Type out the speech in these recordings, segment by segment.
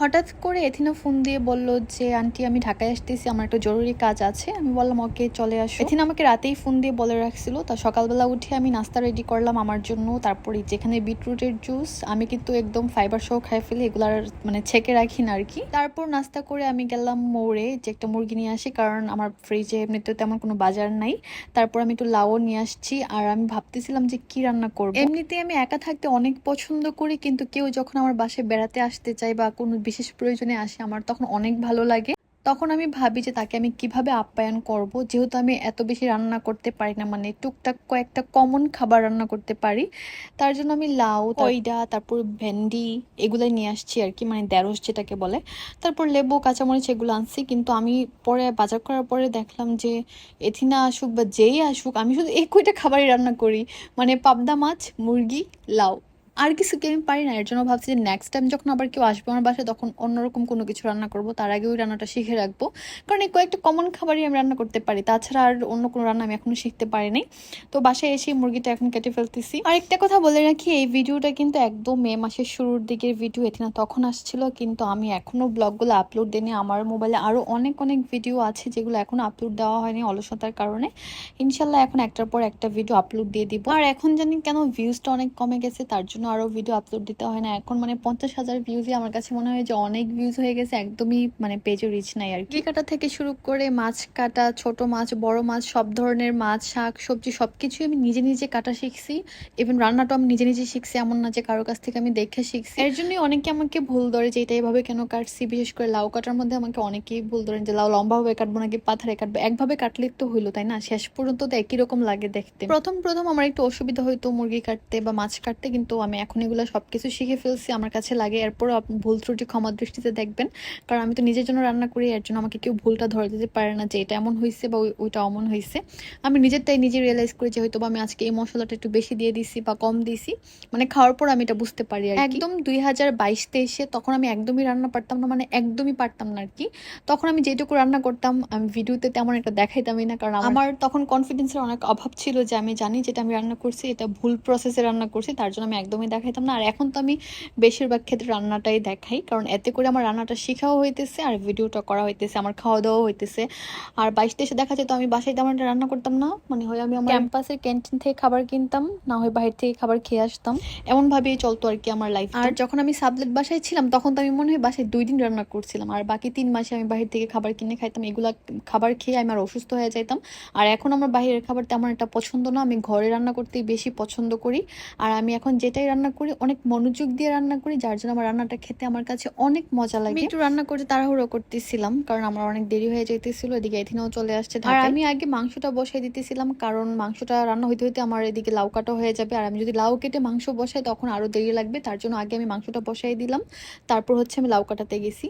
হঠাৎ করে Athena phone দিয়ে বলল যে, আন্টি, আমি ঢাকায় আসতেছি, আমার একটা জরুরি কাজ আছে। আমি বললাম, ওকে, চলে আসো। এথিনা আমাকে রাতেই ফোন দিয়ে বলে রাখছিল, তা সকালবেলা উঠে আমি নাস্তা রেডি করলাম আমার জন্য, তারপরে যেখানে বিটরুটের জুস আমি কিন্তু একদম ফাইবার সহ খাই ফেলি এগুলার মানে ছেঁকে রাখি না আর কি তারপর নাস্তা করে আমি গেলাম মোড়ে, যে একটা মুরগি নিয়ে আসি, কারণ আমার ফ্রিজে এমনিতে তেমন কোনো বাজার নাই। তারপর আমি একটু লাউ নিয়ে আসছি, আর আমি ভাবতেছিলাম যে, কি রান্না করব? এমনিতে আমি একা থাকতে অনেক পছন্দ করি, কিন্তু কেউ যখন আমার বাসায় বেড়াতে আসতে চায় বা কোনো বিশেষ প্রয়োজনে আসে, আমার তখন অনেক ভালো লাগে। তখন আমি ভাবি যে তাকে আমি কীভাবে আপ্যায়ন করব, যেহেতু আমি এত বেশি রান্না করতে পারি না মানে টুকটাক কয়েকটা কমন খাবার রান্না করতে পারি, তার জন্য আমি লাউ তৈডা তারপর ভেন্ডি এগুলাই নিয়ে আসছি আর কি মানে দেরস যেটাকে বলে। তারপর লেবু, কাঁচামরিচ এগুলো আনছি, কিন্তু আমি পরে বাজার করার পরে দেখলাম যে এথিনা আসুক বা যেই আসুক, আমি শুধু এই খাবারই রান্না করি মানে পাবদা মাছ, মুরগি, লাউ। আর কিছু কি আমি পারি না? এর জন্য ভাবছি যে নেক্সট টাইম যখন আবার কেউ আসবে আমার বাসায়, তখন অন্যরকম কোনো কিছু রান্না করব। তার আগে ওই রান্নাটা শিখে রাখব। কারণ এই কয়েকটা কমন খাবারই আমি রান্না করতে পারি। তাছাড়া আর অন্য কোনো রান্না আমি এখনও শিখতে পারিনি তো বাসায় এসে মুরগিটা এখন কেটে ফেলতেছি। আর একটা কথা বলে রাখি, এই ভিডিওটা কিন্তু একদম মে মাসের শুরুর দিকের ভিডিও এটি না তখন আসছিল। কিন্তু আমি এখনও ব্লগগুলো আপলোড দিইনি। আমার মোবাইলে আরও অনেক অনেক ভিডিও আছে যেগুলো এখনও আপলোড দেওয়া হয়নি অলসতার কারণে। ইনশাল্লাহ এখন একটার পর একটা ভিডিও আপলোড দিয়ে দিব। আর এখন জানি কেন ভিউজটা অনেক কমে গেছে, তার জন্য আরও ভিডিও আপলোড দিতে হয় না। এখন মানে পঞ্চাশ হাজার ভিউজই আমার কাছে মনে হয় যে অনেক ভিউজ হয়ে গেছে একদমই মানে পেজও রিচ নাই আর কি। কাটা থেকে শুরু করে মাছ কাটা ছোট মাছ বড় মাছ সব ধরনের মাছ শাক সবজি সব কিছুই আমি নিজে নিজে কাটা শিখছি। ইভেন রান্নাটাও আমি নিজে নিজে শিখছি এমন না যে কারও কাছ থেকে আমি দেখে শিখছি। এর জন্যই অনেকে আমাকে ভুল ধরে যে এটা এভাবে কেন কাটছি বিশেষ করে লাউ কাটার মধ্যে আমাকে অনেকেই ভুল ধরেন যে লাউ লম্বাভাবে কাটবো নাকি পাথারে কাটবো। একভাবে কাটলে তো হইল তাই না? শেষ পর্যন্ত তো একই রকম লাগে দেখতে। প্রথম প্রথম আমার একটু অসুবিধা হইতো মুরগি কাটতে বা মাছ কাটতে কিন্তু আমি এখন এগুলো সবকিছু শিখে ফেলছি আমার কাছে লাগে। এরপর আপনি ভুল ত্রুটি ক্ষমা দৃষ্টিতে দেখবেন। কারণ আমি তো নিজের জন্য রান্না করি এর জন্য আমাকে কেউ ভুলটা ধরে দিতে পারে না যে এটা এমন হয়েছে বা ওইটা অমন হয়েছে আমি নিজেরটাই নিজে রিয়েলাইজ করি যে হয়তো বা আমি আজকে এই মশলাটা একটু বেশি দিয়ে দিছি বা কম দিছি। মানে খাওয়ার পর আমি এটা বুঝতে পারি আর একদম দুই হাজার বাইশ তেইশে তখন আমি একদমই রান্না পারতাম না মানে একদমই পারতাম না আর কি। তখন আমি যেটুকু রান্না করতাম আমি ভিডিওতে তেমন একটা দেখাইতামই না কারণ আমার তখন কনফিডেন্সের অনেক অভাব ছিল যে আমি জানি যেটা আমি রান্না করছি এটা ভুল প্রসেসে রান্না করছি তার জন্য আমি একদমই দেখাইতাম না। আর এখন তো আমি বেশিরভাগ ক্ষেত্রে রান্নাটাই দেখাই। কারণ এতে করে আমার রান্নাটা শেখাও হইতেছে আর ভিডিওটা করা হইতেছে আমার খাওয়া দাওয়া হইতেছে। আর বাইশ তেইশে দেখা যেত আমি বাসায় তেমন একটা রান্না করতাম না। মানে হয় আমি আমার ক্যাম্পাসের ক্যান্টিন থেকে খাবার কিনতাম না হয় বাইরে থেকে খাবার খেয়ে আসতাম। এমন ভাবেই চলতো আর কি আমার লাইফ আর যখন আমি সাবলেট বাসায় ছিলাম তখন তো আমি মনে হয় বাসায় দুই দিন রান্না করছিলাম। আর বাকি তিন মাসে আমি বাইরে থেকে খাবার কিনে খাইতাম এগুলা খাবার খেয়ে আমি আর অসুস্থ হয়ে যাইতাম। আর এখন আমার বাইরের খাবার তেমন একটা পছন্দ না। আমি ঘরে রান্না করতেই বেশি পছন্দ করি। আর আমি এখন যেটাই রান্না করি অনেক মনোযোগ দিয়ে রান্না করি যার জন্য আমার রান্নাটা খেতে আমার কাছে অনেক মজা লাগে। একটু রান্না করতে তাড়াহুড়ো করতেছিলাম কারণ আমার অনেক দেরি হয়ে যাইতেছিল এদিকে এথিনাও চলে আসছে আর আমি আগে মাংসটা বসাই দিতেছিলাম কারণ মাংসটা রান্না হইতে হইতে আমার এদিকে লাউ কাটা হয়ে যাবে আর আমি যদি লাউ কেটে মাংস বসাই তখন আরও দেরি লাগবে তার জন্য আগে আমি মাংসটা বসাই দিলাম তারপর হচ্ছে আমি লাউ কাটাতে গেছি।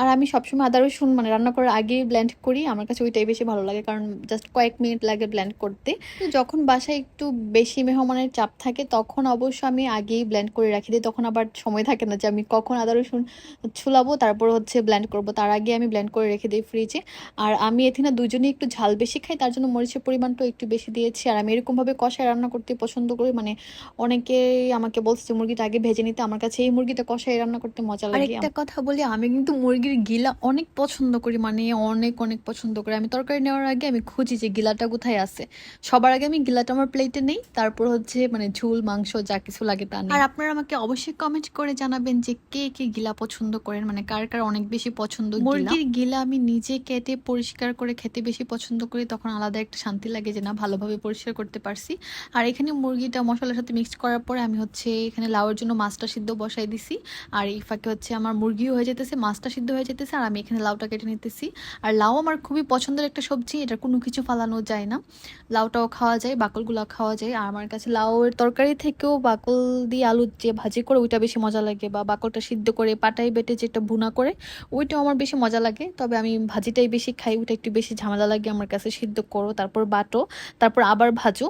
আর আমি সবসময় আদা রসুন মানে রান্না করার আগেই ব্ল্যান্ড করি আমার কাছে ওইটাই বেশি ভালো লাগে কারণ জাস্ট কয়েক মিনিট লাগে ব্ল্যান্ড করতে। তো যখন বাসায় একটু বেশি মেহমানের চাপ থাকে তখন অবশ্য আমি আগেই ব্লেন্ড করে রাখি দিই তখন আবার সময় থাকে না যে আমি কখন আদা রসুন ছুলাবো তারপর হচ্ছে ব্লেন্ড করব। তার আগে আমি ব্লেন্ড করে রেখে দিই ফ্রিজে আর আমি এখানে দুজনেই একটু ঝাল বেশি খাই তার জন্য মরিচের পরিমাণটাও একটু বেশি দিয়েছি। আর আমি এরকমভাবে কষায় রান্না করতে পছন্দ করি মানে অনেকেই আমাকে বলছে যে মুরগিটা আগে ভেজে নিতে। আমার কাছে এই মুরগিটা কষায় রান্না করতে মজা লাগে। একটা কথা বলি আমি কিন্তু মুরগির গিলা অনেক পছন্দ করি মানে অনেক অনেক পছন্দ করি। আমি তরকারি নেওয়ার আগে আমি খুঁজি যে গিলাটা কোথায় আছে। সবার আগে আমি গিলাটা আমার প্লেটে নেই তারপর হচ্ছে মানে ঝোল মাংস যা কিছু লাগে তা আর আপনারা আমাকে অবশ্যই কমেন্ট করে জানাবেন যে কে কে গিলা পছন্দ করেন মানে কার কার অনেক বেশি পছন্দ মুরগির গিলা আমি নিজে কেটে পরিষ্কার করে খেতে বেশি পছন্দ করি তখন আলাদা একটা শান্তি লাগে যে না ভালোভাবে পরিষ্কার করতে পারছি। আর এখানে মুরগিটা মশলার সাথে মিক্স করার পরে আমি হচ্ছে এখানে লাউয়ের জন্য মাছটা সিদ্ধ বসাই দিছি। আর এই ফাঁকে হচ্ছে আমার মুরগিও হয়ে যেতেছে মাছটা সিদ্ধ হয়ে যেতেছে আর আমি এখানে লাউটা কেটে নিতেছি। আর লাউ আমার খুবই পছন্দের একটা সবজি এটা কোনো কিছু ফালানো যায় না। লাউটাও খাওয়া যায় বাকলগুলো খাওয়া যায়। আর আমার কাছে লাউয়ের তরকারি থেকেও বাকল দিয়ে আলু যে ভাজি করে ওইটা বেশি মজা লাগে বা বাকলটা সিদ্ধ করে পাটাই বেটে যেটা ভুনা করে, ওইটাও আমার বেশি মজা লাগে। তবে আমি ভাজিটাই বেশি খাই, ওইটা একটু বেশি ঝামেলা লাগে আমার কাছে, সিদ্ধ করো, তারপর বাটো, তারপর আবার ভাজো।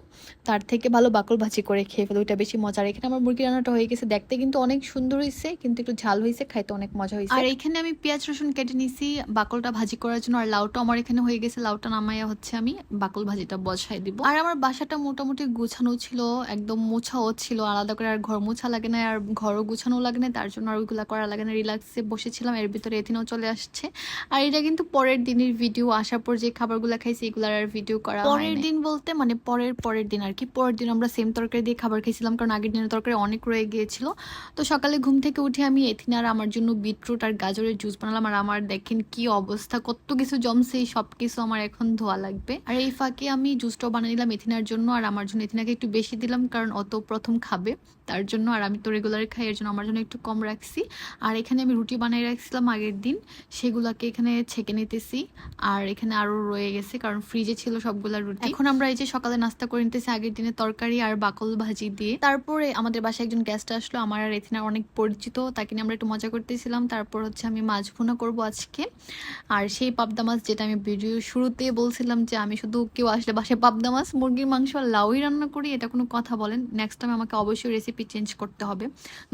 তার থেকে ভালো বাকল ভাজি করে খেয়ে ফেলো, ওইটা বেশি মজার। এখানে আমার মুরগি রান্নাটা হয়ে গেছে, দেখতে কিন্তু অনেক সুন্দর হয়েছে কিন্তু একটু ঝাল হয়েছে খাইতে অনেক মজা হয়েছে আর এখানে আমি পেঁয়াজ, রসুন কেটে নিছি, বাকলটা ভাজি করার জন্য, আর লাউটা আমার এখানে হয়ে গেছে, লাউটা নামাইয়া হচ্ছে আমি বাকল ভাজিটা বসাই দিব। আর আমার বাসাটা মোটামুটি গুছানো ছিল, একদম মোছাও ছিল, আলাদা করে আর আর ঘর মোছা লাগে না আর ঘরও গুছানো লাগে না তার জন্য আর ওইগুলো করা লাগে না। রিল্যাক্সে বসেছিলাম এর ভিতরে এথিনাও চলে আসছে। আর এটা কিন্তু পরের দিনের ভিডিও আসার পর যে খাবারগুলো খাইছি এগুলার আর ভিডিও করা পরের দিন বলতে মানে পরের পরের দিন আর কি। পরের দিন আমরা সেম তরকারি দিয়ে খাবার খেয়েছিলাম কারণ আগের দিনের তরকারি অনেক রয়ে গিয়েছিল। তো সকালে ঘুম থেকে উঠে আমি এথিনা আর আমার জন্য বিটরুট আর গাজরের জুস বানালাম। আর আমার দেখেন কি অবস্থা কত কিছু জমছে এই সব কিছু আমার এখন ধোয়া লাগবে। আর এই ফাঁকে আমি জুসটাও বানিয়ে নিলাম এথিনার জন্য আর আমার জন্য এথিনাকে একটু বেশি দিলাম কারণ অত প্রথম খাবে। তার জন্য আর আমি তো রেগুলার খাই, এর জন্য আমার জন্য একটু কম রাখছি। আর এখানে আমি রুটি বানিয়ে রাখছিলাম আগের দিন, সেগুলোকে এখানে ছেঁকে নিতেছি। আর এখানে আরও রয়ে গেছে, কারণ ফ্রিজে ছিল সবগুলা রুটি। এখন আমরা এই যে সকালে নাস্তা করে নিতেছি আগের দিনে তরকারি আর বাকল ভাজি দিয়ে। তারপরে আমাদের বাসায় একজন গেস্ট আসলো, আমার আর এথিনার অনেক পরিচিত, তাকে নিয়ে আমরা একটু মজা করতেছিলাম। তারপর হচ্ছে আমি মাছ ভুনা করব আজকে। আর সেই পাবদা মাছ যেটা আমি ভিডিও শুরুতে বলছিলাম যে আমি শুধু কেউ আসলে বাসায় পাবদা মাছ, মুরগির মাংস আর লাউই রান্না করি, এটা কোনো কথা বলেন। নেক্সট টাইম আমাকে অবশ্যই রেসিপি চেঞ্জ করতে হবে।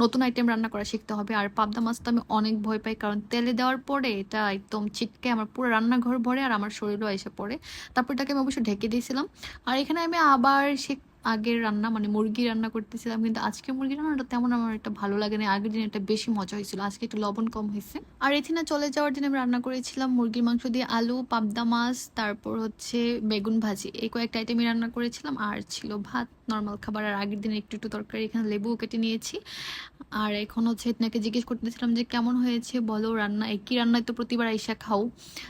নতুন আইটেম রান্না করা শিখতে হবে। আর পাবদা মাছ তো আমি অনেক ভয় পাই, কারণ তেলে দেওয়ার পরে এটা একদম ছিটকে আমার পুরো রান্নাঘর ভরে আর আমার শরীরও এসে পড়ে। তারপর এটাকে আমি অবশ্য ঢেকে দিয়েছিলাম। আর এখানে আমি আবার সে আগের রান্না মানে মুরগি রান্না করতেছিলাম, কিন্তু আজকে মুরগি রান্নাটা তেমন আমার একটা ভালো লাগে না। আগের দিন একটা বেশি মজা হয়েছিল, আজকে একটু লবণ কম হয়েছে। আর এখানে চলে যাওয়ার দিন আমি রান্না করেছিলাম মুরগির মাংস দিয়ে আলু, পাবদা মাছ, তারপর হচ্ছে বেগুন ভাজি। এই কয়েকটা আইটেমই রান্না করেছিলাম, আর ছিল ভাত নর্মাল খাবার, আর আগের দিন একটু একটু তরকারি, এখানে লেবু কেটে নিয়েছি। আর এখন হচ্ছে এতনাকে জিজ্ঞেস করতেছিলাম যে, কেমন হয়েছে? বলো, রান্না একই রান্নায় তো প্রতিবার আইসা খাও?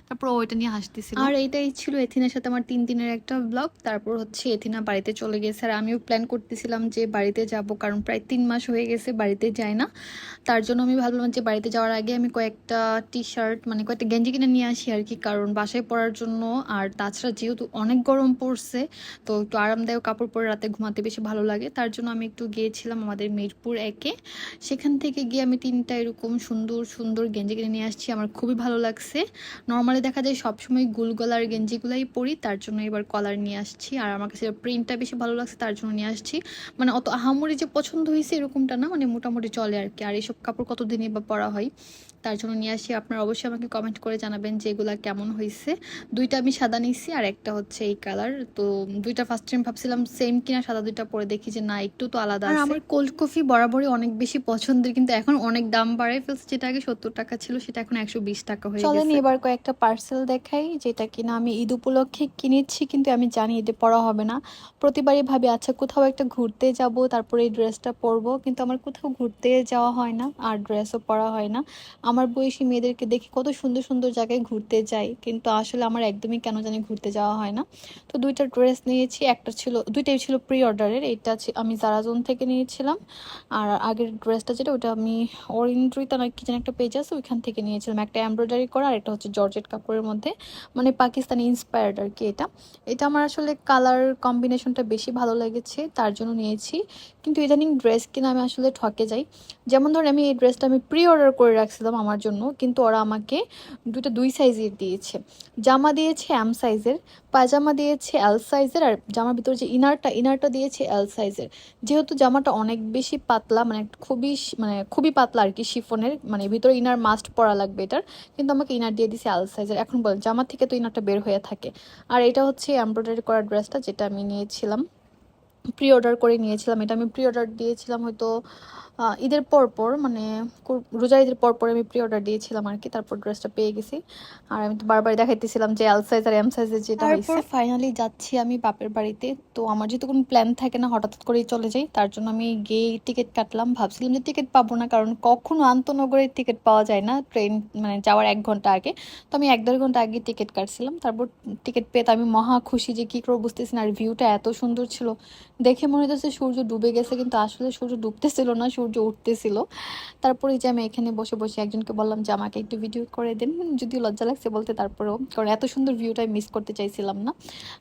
তারপর ওইটা নিয়ে হাসতেছিল। আর এইটাই ছিল এথিনার সাথে আমার তিন দিনের একটা ব্লগ তারপর হচ্ছে এথিনা বাড়িতে চলে গেছে। আর আমিও প্ল্যান করতেছিলাম যে, বাড়িতে যাব, কারণ প্রায় তিন মাস হয়ে গেছে বাড়িতে যায় না। তার জন্য আমি ভাবলাম যে, বাড়িতে যাওয়ার আগে আমি কয়েকটা টি শার্ট মানে কয়েকটা গেঞ্জি কিনে নিয়ে আসি আর কি। কারণ বাসায় পরার জন্য, আর তাছাড়া যেহেতু অনেক গরম পড়ছে, তো একটু আরামদায়ক কাপড় পরে রাতে ঘুমাতে বেশি ভালো লাগে। তার জন্য আমি একটু গিয়েছিলাম আমাদের মিরপুর একে। সেখান থেকে গিয়ে আমি তিনটা এরকম সুন্দর সুন্দর গেঞ্জি কিনে নিয়ে আসছি। আমার খুবই ভালো লাগছে। নর্মালি দেখা যায় সবসময় গুল গলার গেঞ্জিগুলাই পরি তার জন্য এবার কলার নিয়ে আসছি। আর আমার কাছে প্রিন্টটা বেশি ভালো লাগছে তার জন্য নিয়ে আসছি। মানে অত আহামরি যে পছন্দ হয়েছে এরকমটা না মানে মোটামুটি চলে আর কি। আর এইসব কাপড় কতদিনই বা পরা হয় তার জন্য নিয়ে আসি। আপনারা অবশ্যই আমাকে কমেন্ট করে জানাবেন যে এগুলা কেমন হয়েছে। দুইটা আমি সাদা নিয়েছি আর একটা হচ্ছে এই কালার তো দুইটা ফার্স্ট টাইম ভাবছিলাম সেম কিনা সাদা দুইটা পরে দেখি যে না একটু তো আলাদা আর আমার কোল্ড কফি বরাবরই অনেক বেশি পছন্দের কিন্তু এখন অনেক দাম বাড়ায় ফেলছে। যেটা আগে সত্তর টাকা ছিল সেটা এখন একশো বিশ টাকা হয়ে চলেন এবার কয়েকটা পার্সেল দেখাই যেটা কিনা আমি ঈদ উপলক্ষে কিনেছি কিন্তু আমি জানি এটা পরা হবে না। প্রতিবারই ভাবি আচ্ছা কোথাও একটা ঘুরতে যাব তারপরে এই ড্রেসটা পরবো। কিন্তু আমার কোথাও ঘুরতে যাওয়া হয় না আর ড্রেসও পরা হয় না। আমার বয়সী মেয়েদেরকে দেখি কত সুন্দর সুন্দর জায়গায় ঘুরতে যাই কিন্তু আসলে আমার একদমই কেন জানি ঘুরতে যাওয়া হয় না। তো দুইটা ড্রেস নিয়েছি একটা ছিল দুইটাই ছিল প্রি অর্ডারের এটা আমি জারাজোন থেকে নিয়েছিলাম আর আগের ড্রেসটা যেটা, ওটা আমি অরিন্দ্রিতা না কি যেন একটা পেজ আছে, ওইখান থেকে নিয়েছিলাম। একটা এমব্রয়ডারি করা আর একটা হচ্ছে জর্জেট কাপড়ের মধ্যে মানে পাকিস্তানি ইন্সপায়ার্ড আর কি এটা। এটা আমার আসলে কালার কম্বিনেশনটা বেশি ভালো লেগেছে, তার জন্য নিয়েছি। কিন্তু ইদানিং ড্রেস কিনে আমি আসলে ঠকে যাই। যেমন ধর আমি এই ড্রেসটা আমি প্রি অর্ডার করে রাখছিলাম আমার জন্য, কিন্তু ওরা আমাকে দুটো দুই সাইজের দিয়েছে। জামা দিয়েছে এম সাইজের পায়জামা দিয়েছে এল সাইজের আর জামার ভিতরে যে ইনারটা ইনারটা দিয়েছে এল সাইজের যেহেতু জামাটা অনেক বেশি পাতলা মানে খুবই মানে খুবই পাতলা আর কি শিফনের মানে ভিতরে ইনার মাস্ট পরা লাগবে এটার। কিন্তু আমাকে ইনার দিয়ে দিছে আল সাইজের এখন বলেন জামার থেকে তো ইনারটা বের হয়ে থাকে। আর এটা হচ্ছে এমব্রয়ডারি করা ড্রেসটা যেটা আমি নিয়েছিলাম। প্রি অর্ডার করে নিয়েছিলাম। এটা আমি প্রি অর্ডার দিয়েছিলাম হয়তো ঈদের পর পর মানে রোজা ঈদের পর পর আমি প্রি অর্ডার দিয়েছিলাম আর কি, তারপর ড্রেসটা পেয়ে গেছি। আর আমি তো বারবার দেখাইতেছিলাম যে এল সাইজ আর এম সাইজের যেটা তারপর ফাইনালি যাচ্ছি আমি বাপের বাড়িতে। তো আমার যেহেতু কোনো প্ল্যান থাকে না, হঠাৎ করেই চলে যাই। তার জন্য আমি গিয়ে টিকিট কাটলাম। ভাবছিলাম যে টিকিট পাবো না, কারণ কখনো আন্তনগরের টিকিট পাওয়া যায় না। ট্রেন মানে যাওয়ার এক ঘণ্টা আগে। তো আমি এক দেড় ঘণ্টা আগে টিকিট কাটছিলাম। তারপর টিকিট পেয়ে তো আমি মহা খুশি যে কী করব বুঝতেছি না। আর ভিউটা এত সুন্দর ছিল দেখে মনে হচ্ছে সূর্য ডুবে গেছে, কিন্তু আসলে সূর্য ডুবতেছিল না, সূর্য উঠতেছিল। তারপরে যে আমি এখানে বসে বসে একজনকে বললাম যে, আমাকে একটু ভিডিও করে দেন যদিও লজ্জা লাগছে বলতে। তারপরেও, কারণ এত সুন্দর ভিউটা মিস করতে চাইছিলাম না।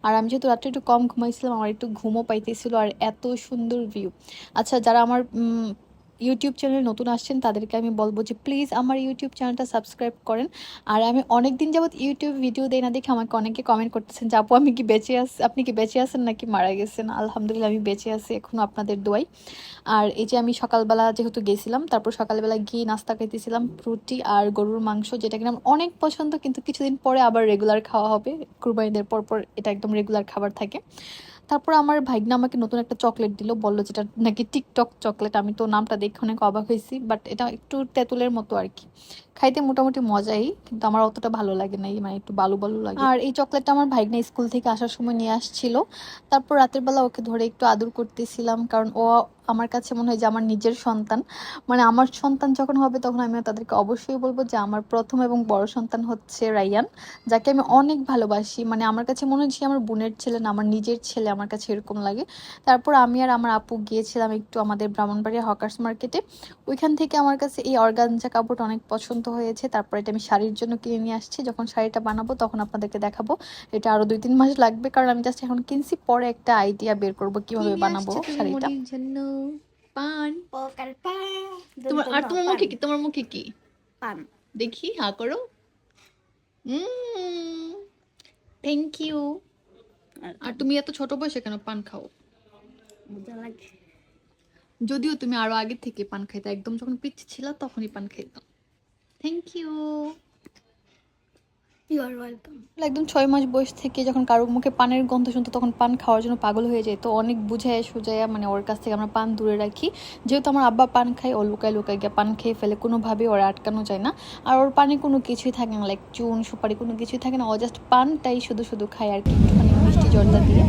আর আমি যেহেতু রাত্রে একটু কম ঘুমাইছিলাম, আমার একটু ঘুমও পাইতেছিল, আর এত সুন্দর ভিউ আচ্ছা যারা আমার ইউটিউব চ্যানেলে নতুন আসছেন, তাদেরকে আমি বলব যে প্লিজ আমার ইউটিউব চ্যানেলটা সাবস্ক্রাইব করেন। আর আমি অনেক দিন যাবত ইউটিউব ভিডিও দেই না দেখে আমাকে অনেকে কমেন্ট করতেছেন যে, আপু, আমি কি বেঁচে আছি আপনি কি বেঁচে আছেন নাকি মারা গেছেন? আলহামদুলিল্লাহ, আমি বেঁচে আছি এখনও আপনাদের দোয়াই আর এই যে আমি সকালবেলা যেহেতু গেছিলাম, তারপর সকালবেলা গিয়ে নাস্তা খাইতেছিলাম, রুটি আর গরুর মাংস, যেটা কিনা আমার অনেক পছন্দ, কিন্তু কিছুদিন পরে আবার রেগুলার খাওয়া হবে। কুরবানিদের পর পর এটা একদম রেগুলার খাবার থাকে। তারপর আমার ভাইগনা আমাকে নতুন একটা চকলেট দিল, বলল যেটা নাকি টিকটক চকলেট আমি তো নামটা দেখে অনেক অবাক হয়েছি বাট এটা একটু তেঁতুলের মতো আর কি। খাইতে মোটামুটি মজাই, কিন্তু আমার অতটা ভালো লাগে না মানে একটু বালু বালু লাগে। আর এই চকলেটটা আমার ভাইগনা স্কুল থেকে আসার সময় নিয়ে আসছিল। তারপর রাতের বেলা ওকে ধরে একটু আদর করতেছিলাম, কারণ ও আমার কাছে মনে হয় যে আমার নিজের সন্তান। মানে আমার সন্তান যখন হবে তখন আমি তাদেরকে অবশ্যই বলব যে আমার প্রথম এবং বড় সন্তান হচ্ছে রায়ান, যাকে আমি অনেক ভালোবাসি। মানে আমার কাছে মনে হচ্ছে আমার বোনের ছেলে না, আমার নিজের ছেলে আমার কাছে এরকম লাগে। তারপর আমি আর আমার আপু গিয়েছিলাম একটু আমাদের ব্রাহ্মণবাড়িয়া হকার্স মার্কেটে। ওইখান থেকে আমার কাছে এই অর্গানজা কাপড়টা অনেক পছন্দ হয়েছে। তারপর এটা আমি শাড়ির জন্য কিনে নিয়ে আসছি। যখন শাড়িটা বানাবো তখন আপনাদেরকে দেখাবো। এটা আরও দুই তিন মাস লাগবে কারণ আমি জাস্ট এখন কিনছি পরে একটা আইডিয়া বের করব কীভাবে বানাবো শাড়িটা। পান। তোমার আর তোমার মুখে কি? তোমার মুখে কি? পান। দেখি হা করো। থ্যাংক ইউ আর তুমি এত ছোট বয়সে কেন পান খাও? যদিও তুমি আরও আগে থেকে পান খাইতে একদম যখন পিচ্ছি ছিল তখনই পান খাইতাম। Thank you you are welcome একদম ছয় মাস বয়স থেকে যখন কারোর মুখে পানের গন্ধ শুনতো তখন পান খাওয়ার জন্য পাগল হয়ে যেত অনেক বুঝায় সুজায়া মানে ওর কাছ থেকে আমরা পান দূরে রাখি। যেহেতু আমার আব্বা পান খায় ও লুকায় লুকায় গিয়ে পান খেয়ে ফেলে কোনোভাবেই ওরা আটকানো যায় না। আর ওর পানে কোনো কিছুই থাকে না লাইক চুন সুপারি কোনো কিছুই থাকে না। ও জাস্ট পানটাই শুধু শুধু খায় আর কি একটুখানি মিষ্টি জর্দা দিয়ে।